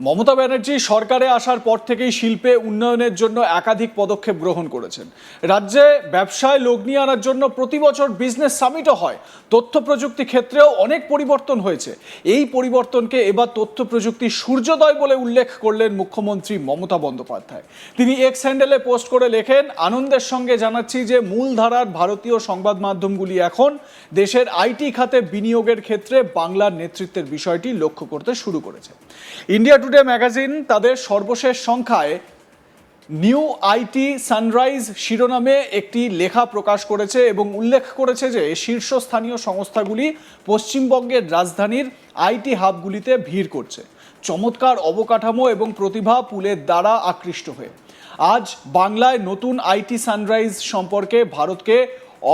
মমতা ব্যানার্জি সরকারে আসার পর থেকেই শিল্পে উন্নয়নের জন্য একাধিক পদক্ষেপ গ্রহণ করেছেন। রাজ্যে ব্যবসায় লগ্নি আনার জন্য প্রতি বছর বিজনেস সামিটও হয়। তথ্য প্রযুক্তি ক্ষেত্রেও অনেক পরিবর্তন হয়েছে। এই পরিবর্তনকে এবার তথ্য প্রযুক্তি সূর্যোদয় বলে উল্লেখ করলেন মুখ্যমন্ত্রী মমতা বন্দ্যোপাধ্যায়। তিনি এক্স হ্যান্ডেলে পোস্ট করে লেখেন, আনন্দের সঙ্গে জানাচ্ছি যে মূলধারার ভারতীয় সংবাদ মাধ্যমগুলি এখন দেশের আইটি খাতে বিনিয়োগের ক্ষেত্রে বাংলার নেতৃত্বের বিষয়টি লক্ষ্য করতে শুরু করেছে। ইন্ডিয়া টুডে ম্যাগাজিন তাদের সর্বশেষ সংখ্যায় নিউ আইটি সানরাইজ শিরোনামে একটি লেখা প্রকাশ করেছে এবং উল্লেখ করেছে যে শীর্ষস্থানীয় সংস্থাগুলি পশ্চিমবঙ্গের রাজধানীর আইটি হাবগুলিতে ভিড় করছে। চমৎকার অবকাঠামো এবং প্রতিভা পুলের দ্বারা আকৃষ্ট হয়ে। আজ বাংলায় নতুন আইটি সানরাইজ সম্পর্কে ভারতকে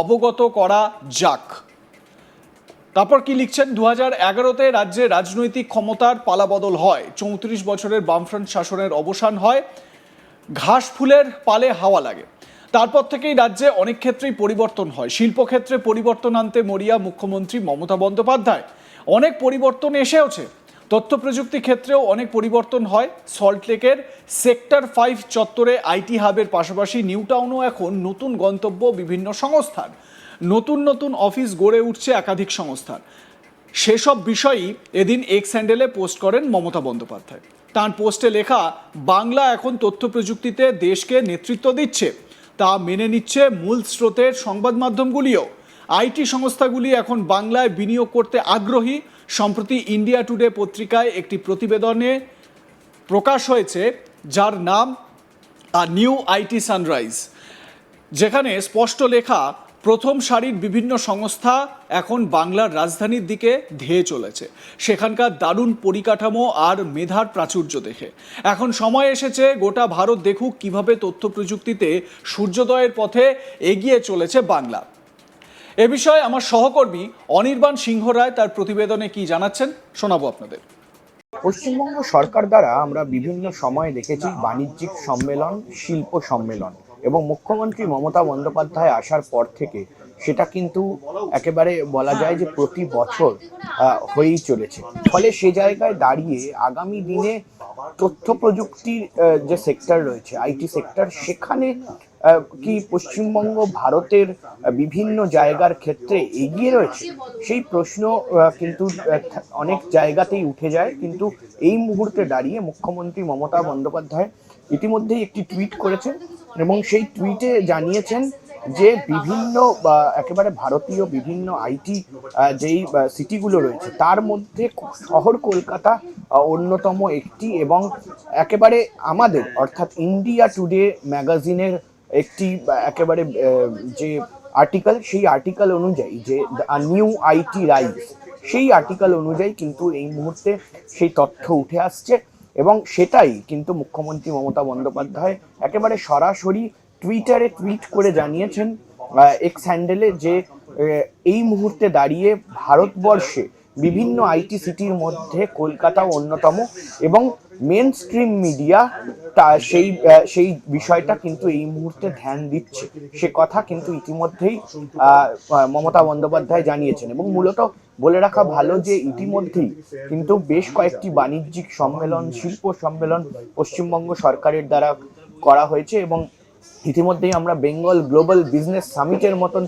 অবগত করা যাক। তারপর কি লিখছেন? দু হাজার এগারোতে রাজ্যে রাজনৈতিক ক্ষমতার পালাবদল হয়। চৌত্রিশ বছরের বামফ্রন্ট শাসনের অবসান হয়। ঘাস ফুলের পালে হাওয়া লাগে। তারপর থেকেই রাজ্যে অনেক ক্ষেত্রেই পরিবর্তন হয়। শিল্পক্ষেত্রে পরিবর্তন আনতে মরিয়া মুখ্যমন্ত্রী মমতা বন্দ্যোপাধ্যায়। অনেক পরিবর্তন এসেওছে। তথ্য প্রযুক্তি ক্ষেত্রেও অনেক পরিবর্তন হয়। সল্টলেকের সেক্টর ফাইভ চত্বরে আইটি হাবের পাশাপাশি নিউ টাউনও এখন নতুন গন্তব্য বিভিন্ন সংস্থার। নতুন নতুন অফিস গড়ে উঠছে একাধিক সংস্থার। সেসব বিষয়ই এদিন এক্স হ্যান্ডেলে পোস্ট করেন মমতা বন্দ্যোপাধ্যায়। তার পোস্টে লেখা, বাংলা এখন তথ্য প্রযুক্তিতে দেশকে নেতৃত্ব দিচ্ছে। তা মেনে নিচ্ছে মূল স্রোতের সংবাদ মাধ্যমগুলিও। আইটি সংস্থাগুলি এখন বাংলায় বিনিয়োগ করতে আগ্রহী। সম্প্রতি ইন্ডিয়া টুডে পত্রিকায় একটি প্রতিবেদনে প্রকাশ হয়েছে, যার নাম নিউ আইটি সানরাইজ যেখানে স্পষ্ট লেখা প্রথম সারির বিভিন্ন সংস্থা এখন বাংলার রাজধানীর দিকে ধেয়ে চলেছে। সেখানকার দারুণ পরিকাঠামো আর মেধার প্রাচুর্য দেখে। এখন সময় এসেছে গোটা ভারত দেখুক কীভাবে তথ্য প্রযুক্তিতে সূর্যোদয়ের পথে এগিয়ে চলেছে বাংলা। এ বিষয়ে আমার সহকর্মী অনির্বাণ সিংহ রায় তার প্রতিবেদনে কি জানাচ্ছেন শোনাবো আপনাদের। পশ্চিমবঙ্গ সরকার দ্বারা আমরা বিভিন্ন সময় দেখেছি বাণিজ্যিক সম্মেলন, শিল্প সম্মেলন। এবং মুখ্যমন্ত্রী মমতা বন্দ্যোপাধ্যায় আসার পর থেকে সেটা কিন্তু একেবারে বলা যায় যে প্রতি বছর হয়েই চলেছে। ফলে সে জায়গায় দাঁড়িয়ে আগামী দিনে তথ্য প্রযুক্তির যে সেক্টর রয়েছে আইটি সেক্টর, সেখানে কি পশ্চিমবঙ্গ, ভারতের বিভিন্ন জায়গার ক্ষেত্রে এগিয়ে রয়েছে? সেই প্রশ্ন কিন্তু অনেক জায়গাতেই উঠে যায়। কিন্তু এই মুহূর্তে দাঁড়িয়ে মুখ্যমন্ত্রী মমতা বন্দ্যোপাধ্যায় ইতিমধ্যেই একটি টুইট করেছেন এবং সেই টুইটে জানিয়েছেন যে বিভিন্ন একেবারে ভারতীয় বিভিন্ন আইটি যেই সিটিগুলো রয়েছে, তার মধ্যে শহর কলকাতা অন্যতম একটি এবং একেবারে আমাদের, অর্থাৎ ইন্ডিয়া টুডে ম্যাগাজিনের একটি একেবারে যে আর্টিকেল সেই আর্টিকেল অনুযায়ী যে নিউ আইটি রাইজ সেই আর্টিকেল অনুযায়ী কিন্তু এই মুহূর্তে সেই তথ্য উঠে আসছে। এবং সেটাই কিন্তু মুখ্যমন্ত্রী মমতা বন্দ্যোপাধ্যায় একেবারে সরাসরি টুইটারে টুইট করে জানিয়েছেন এক্স হ্যান্ডেলে যে এই মুহূর্তে দাঁড়িয়ে ভারতবর্ষে বিভিন্ন আইটি সিটির মধ্যে কলকাতা অন্যতম এবং মেন স্ট্রিম মিডিয়া তা সেই সেই বিষয়টা কিন্তু এই মুহূর্তে ধ্যান দিচ্ছে। সে কথা কিন্তু ইতিমধ্যেই মমতা বন্দ্যোপাধ্যায় জানিয়েছেন। এবং মূলত বলে রাখা ভালো যে ইতিমধ্যেই কিন্তু বেশ কয়েকটি বাণিজ্যিক সম্মেলন, শিল্প সম্মেলন পশ্চিমবঙ্গ সরকারের দ্বারা করা হয়েছে এবং ইতিমধ্যেই আমরা বেঙ্গল গ্লোবাল বিজনেস সামিটের মতন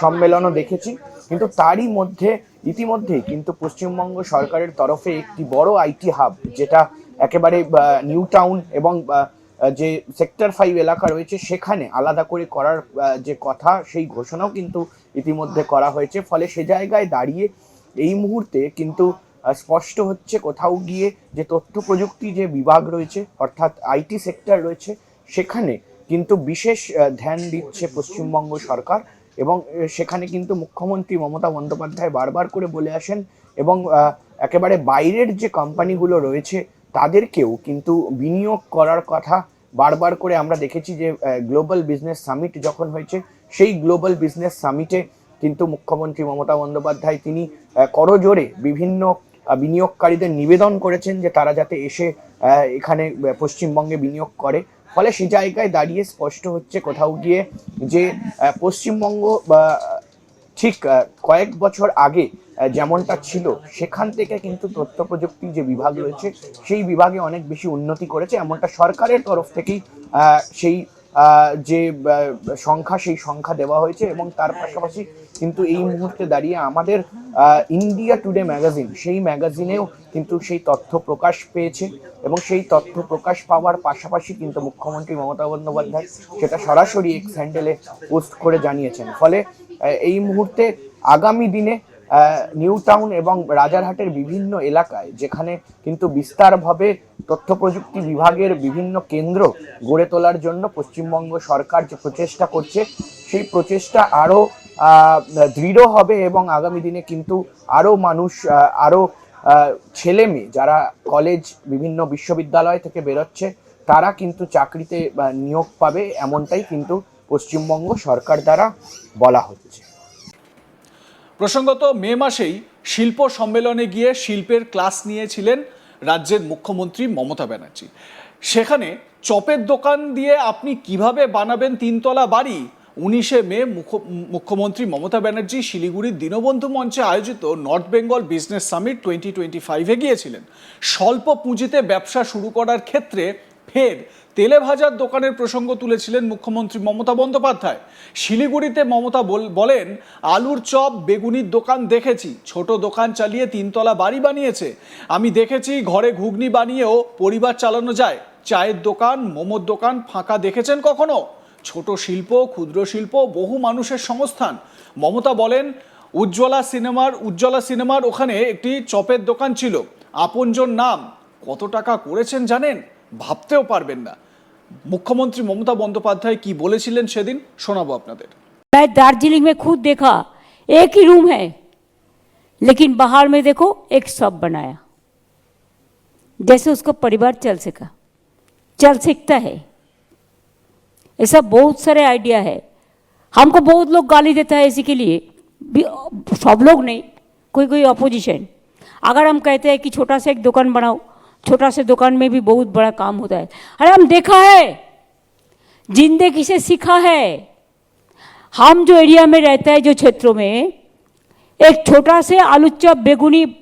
সম্মেলনও দেখেছি। কিন্তু তারই মধ্যে, ইতিমধ্যেই কিন্তু পশ্চিমবঙ্গ সরকারের তরফে একটি বড় আইটি হাব যেটা একেবারে নিউ টাউন এবং যে সেক্টর ফাইভ এলাকা রয়েছে, সেখানে আলাদা করে করার যে কথা, সেই ঘোষণাও কিন্তু ইতিমধ্যে করা হয়েছে। ফলে সে জায়গায় দাঁড়িয়ে এই মুহূর্তে কিন্তু স্পষ্ট হচ্ছে কোথাও গিয়ে যে তথ্য প্রযুক্তি যে বিভাগ রয়েছে, অর্থাৎ আইটি সেক্টর রয়েছে, সেখানে কিন্তু বিশেষ ধ্যান দিচ্ছে পশ্চিমবঙ্গ সরকার এবং সেখানে কিন্তু মুখ্যমন্ত্রী মমতা বন্দ্যোপাধ্যায় বারবার করে বলে আসেন এবং একেবারে বাইরের যে কোম্পানিগুলো রয়েছে তাদেরকেও কিন্তু বিনিয়োগ করার কথা বারবার করে আমরা দেখেছি যে গ্লোবাল বিজনেস সামিট যখন হয়েছে, সেই গ্লোবাল বিজনেস সামিটে কিন্তু মুখ্যমন্ত্রী মমতা বন্দ্যোপাধ্যায় তিনি করজোরে বিভিন্ন বিনিয়োগকারীদের নিবেদন করেছেন যে তারা যাতে এসে এখানে পশ্চিমবঙ্গে বিনিয়োগ করে। ফলে সে জায়গায় দাঁড়িয়ে স্পষ্ট হচ্ছে কোথাও গিয়ে যে পশ্চিমবঙ্গ, বা, ঠিক কয়েক বছর আগে যেমনটা ছিল, সেখান থেকে কিন্তু তথ্য প্রযুক্তি যে বিভাগ রয়েছে, সেই বিভাগে অনেক বেশি উন্নতি করেছে। এমনটা সরকারের তরফ থেকেই সেই যে সংখ্যা, সেই সংখ্যা দেওয়া হয়েছে এবং তার পাশাপাশি কিন্তু এই মুহূর্তে দাঁড়িয়ে আমাদের ইন্ডিয়া টুডে ম্যাগাজিন সেই ম্যাগাজিনেও কিন্তু সেই তথ্য প্রকাশ পেয়েছে এবং সেই তথ্য প্রকাশ পাওয়ার পাশাপাশি কিন্তু মুখ্যমন্ত্রী মমতা বন্দ্যোপাধ্যায় সেটা সরাসরি এক্স হ্যান্ডেলে পোস্ট করে জানিয়েছেন। ফলে এই মুহূর্তে আগামী দিনে নিউ টাউন এবং রাজারহাটের বিভিন্ন এলাকায় যেখানে কিন্তু বিস্তারভাবে তথ্য প্রযুক্তি বিভাগের বিভিন্ন কেন্দ্র গড়ে তোলার জন্য পশ্চিমবঙ্গ সরকার যে প্রচেষ্টা করছে সেই প্রচেষ্টা আরও দৃঢ় হবে এবং আগামী দিনে কিন্তু আরও মানুষ আরও ছেলে মেয়ে যারা কলেজ বিভিন্ন বিশ্ববিদ্যালয় থেকে বেরোচ্ছে, তারা কিন্তু চাকরিতে নিয়োগ পাবে এমনটাই কিন্তু পশ্চিমবঙ্গ সরকার দ্বারা বলা হচ্ছে। প্রসঙ্গত মে মাসেই শিল্প সম্মেলনে গিয়ে শিল্পের ক্লাস নিয়েছিলেন রাজ্যের মুখ্যমন্ত্রী মমতা ব্যানার্জি। সেখানে চপের দোকান দিয়ে আপনি কীভাবে বানাবেন তিনতলা বাড়ি উনিশে মে মুখ্য- মুখ্যমন্ত্রী মমতা ব্যানার্জি শিলিগুড়ির দীনবন্ধু মঞ্চে আয়োজিত North Bengal business summit twenty twenty ফাইভে গিয়েছিলেন। স্বল্প পুঁজিতে ব্যবসা শুরু করার ক্ষেত্রে ফের তেলে ভাজার দোকানের প্রসঙ্গ তুলেছিলেন মুখ্যমন্ত্রী মমতা বন্দ্যোপাধ্যায়। শিলিগুড়িতে মমতা বল- বলেন, আলুর চপ, বেগুনির দোকান দেখেছি। ছোট দোকান চালিয়ে তিনতলা বাড়ি বানিয়েছে। আমি দেখেছি ঘরে ঘুগনি বানিয়েও পরিবার চালানো যায়। চায়ের দোকান, মোমোর দোকান ফাঁকা দেখেছেন কখনো? ছোট শিল্প ক্ষুদ্র শিল্প বহু মানুষের সংস্থান মমতা বলেন উজ্জ্বলা সিনেমার উজ্জ্বলা সিনেমার ওখানে একটি চপের দোকান ছিল আপনজন নাম কত টাকা করেছেন জানেন ভাবতেও পারবেন না মুখ্যমন্ত্রী মমতা বন্দ্যোপাধ্যায় কি বলেছিলেন সেদিন শোনাবো আপনাদের मैं दार्जिलिंग में खुद देखा एक ही रूम है लेकिन बाहर में देखो एक सब बनाया जैसे उसका परिवार चल सका चल सकता है ऐसा बहुत सारे आइडिया है। हमको बहुत लोग गाली देता है इसी के लिए। भी- सब लोग नहीं, कोई कोई अपोजिशन अगर हम कहते हैं कि छोटा सा एक दुकान बनाओ, छोटा से दुकान में भी बहुत बड़ा काम होता है। अरे हम देखा है, ज़िंदगी से सीखा है। हम जो एरिया में रहता है, जो क्षेत्रों में, एक छोटा से आलू चॉप, बेगुनी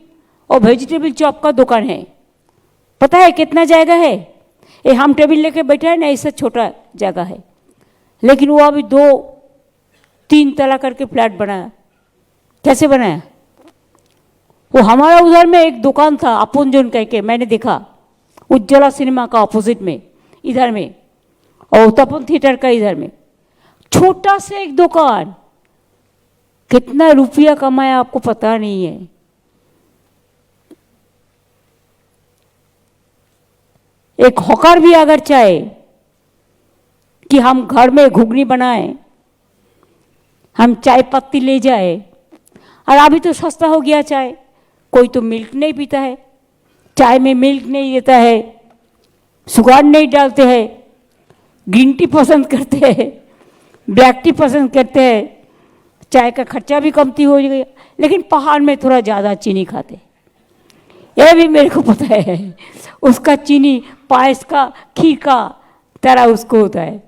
और वेजिटेबल चॉप का दुकान है। पता है कितना जगह है? ये हम टेबल लेके बैठे हैं ना इससे छोटा जगह है। लेकिन वो अभी दो, तीन तला करके फ्लैट बनाया। कैसे बनाया? वो हमारा उधर में एक दुकान था अपन जोन कह के मैंने देखा। उज्ज्वला सिनेमा का ऑपोजिट में, इधर में। और तपन थिएटर का इधर में। छोटा सा एक दुकान। कितना रुपया कमाया आपको पता नहीं है। एक हॉकर भी अगर चाहे कि हम घर में घुगनी बनाए, हम चाय पत्ती ले जाए, और अभी तो सस्ता हो गया चाय। कोई तो मिल्क नहीं पीता है, चाय में मिल्क नहीं देता है, सुगार नहीं डालते हैं, ग्रीन टी पसंद करते हैं, ब्लैक टी पसंद करते हैं, चाय का खर्चा भी कमती हो गया, लेकिन पहाड़ में थोड़ा ज़्यादा चीनी खाते ये भी मेरे को पता है, उसका चीनी, पायस का, खीर का तरह उसको होता है।